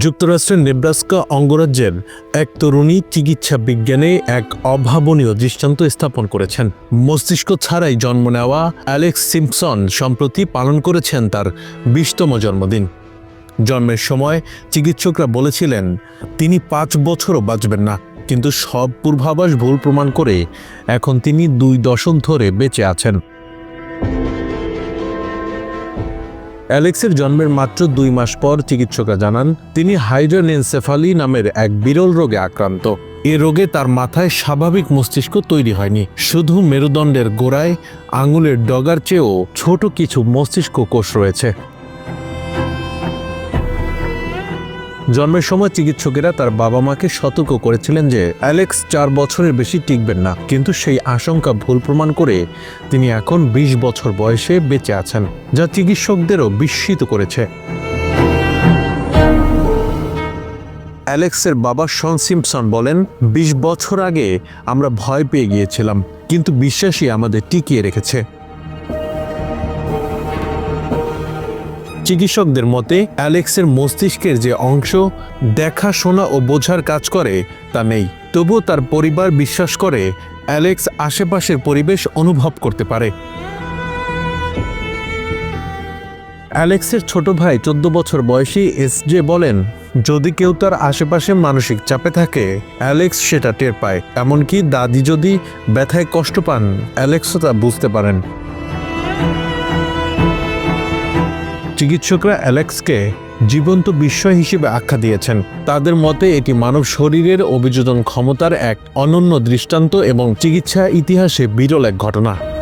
যুক্তরাষ্ট্রের নেব্রাস্কা অঙ্গরাজ্যের এক তরুণী চিকিৎসা বিজ্ঞানে এক অভাবনীয় দৃষ্টান্ত স্থাপন করেছেন। মস্তিষ্ক ছাড়াই জন্ম নেওয়া অ্যালেক্স সিম্পসন সম্প্রতি পালন করেছেন তার বিশতম জন্মদিন। জন্মের সময় চিকিৎসকরা বলেছিলেন, তিনি পাঁচ বছরও বাঁচবেন না। কিন্তু সব পূর্বাভাস ভুল প্রমাণ করে এখন তিনি দুই দশক ধরে বেঁচে আছেন। অ্যালেক্সের জন্মের মাত্র দুই মাস পর চিকিৎসকরা জানান, তিনি হাইড্রোনেনসেফালি নামের এক বিরল রোগে আক্রান্ত। এ রোগে তার মাথায় স্বাভাবিক মস্তিষ্ক তৈরি হয়নি। শুধু মেরুদণ্ডের গোড়ায়, আঙুলের ডগার চেয়েও ছোট কিছু মস্তিষ্ক কোষ রয়েছে। জন্মের সময় চিকিৎসকেরা তার বাবা মাকে সতর্ক করেছিলেন যে অ্যালেক্স চার বছরের বেশি টিকবেন না, কিন্তু সেই আশঙ্কা ভুল প্রমাণ করে তিনি এখন ২০ বছর বয়সে বেঁচে আছেন, যা চিকিৎসকদেরও বিস্মিত করেছে। অ্যালেক্সের বাবা শন সিম্পসন বলেন ২০ বছর আগে আমরা ভয় পেয়ে গিয়েছিলাম, কিন্তু বিশ্বাসই আমাদের টিকিয়ে রেখেছে। চিকিৎসকদের মতে, অ্যালেক্সের মস্তিষ্কের যে অংশ দেখা শোনা ও বোঝার কাজ করে, তা নেই। তবুও তার পরিবার বিশ্বাস করে, অ্যালেক্স আশেপাশের পরিবেশ অনুভব করতে পারে। অ্যালেক্সের ছোট ভাই চোদ্দ বছর বয়সী এস জে বলেন, যদি কেউ তার আশেপাশে মানসিক চাপে থাকে, অ্যালেক্স সেটা টের পায়। এমনকি দাদি যদি ব্যথায় কষ্ট পান, অ্যালেক্সও তা বুঝতে পারেন। চিকিৎসকরা অ্যালেক্সকে জীবন্ত বিস্ময় হিসেবে আখ্যা দিয়েছেন। তাদের মতে, এটি মানব শরীরের অভিযোজন ক্ষমতার এক অনন্য দৃষ্টান্ত এবং চিকিৎসা ইতিহাসে বিরল এক ঘটনা।